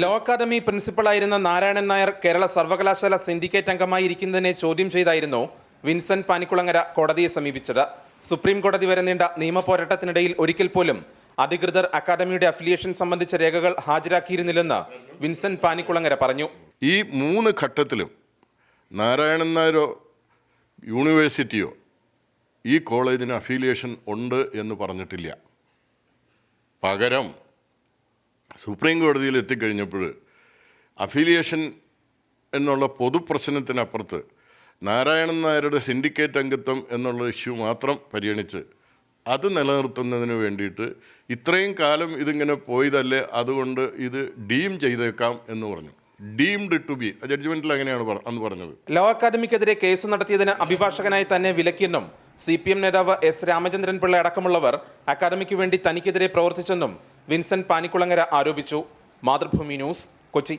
Law academy പ്രിൻസിപ്പളായിരുന്ന നാരായണൻ നായർ കേരള സർവകലാശാല syndicate അംഗമായിരിക്കുന്നതിനെ ചോദ്യം ചെയ്തായിരുന്നു വിൻസെന്റ് പാനിക്കുളങ്ങര കോടതിയെ സമീപിച്ചത്. സുപ്രീം കോടതി വരെ നീണ്ട നിയമപോരാട്ടത്തിനിടയിൽ ഒരിക്കൽ പോലും അധികൃതർ അക്കാദമിയുടെ അഫിലിയേഷൻ സംബന്ധിച്ച രേഖകൾ ഹാജരാക്കിയിരുന്നില്ലെന്ന് വിൻസെന്റ് പാനിക്കുളങ്ങര പറഞ്ഞു. ഈ മൂന്ന് ഘട്ടത്തിലും നാരായണൻ നായരോ യൂണിവേഴ്സിറ്റിയോ ഈ കോളേജിന് അഫിലിയേഷൻ ഉണ്ട് എന്ന് പറഞ്ഞിട്ടില്ല. പകരം സുപ്രീം കോടതിയിൽ എത്തിക്കഴിഞ്ഞപ്പോൾ അഫിലിയേഷൻ എന്നുള്ള പൊതുപ്രശ്നത്തിനപ്പുറത്ത് നാരായണൻ നായരുടെ സിൻഡിക്കേറ്റ് അംഗത്വം എന്നുള്ള ഇഷ്യൂ മാത്രം പരിഗണിച്ച് അത് നിലനിർത്തുന്നതിന് വേണ്ടിയിട്ട് ഇത്രയും കാലം ഇതിങ്ങനെ പോയതല്ലേ? അതുകൊണ്ട് ഇത് ഡീം ചെയ്തേക്കാം എന്ന് പറഞ്ഞു. Deemed to be. ജഡ്ജ്മെന്റിൽ അങ്ങനെയാണ് അന്ന് പറഞ്ഞത്. ലോ അക്കാദമിക്കെതിരെ കേസ് നടത്തിയതിന് അഭിഭാഷകനായി തന്നെ വിലക്കിയെന്നും സി പി എം നേതാവ് എസ് രാമചന്ദ്രൻ പിള്ള അടക്കമുള്ളവർ അക്കാദമിക്ക് വേണ്ടി തനിക്കെതിരെ പ്രവർത്തിച്ചെന്നും വിൻസെന്റ് പാനിക്കുളങ്ങര ആരോപിച്ചു. മാതൃഭൂമി ന്യൂസ് കൊച്ചി.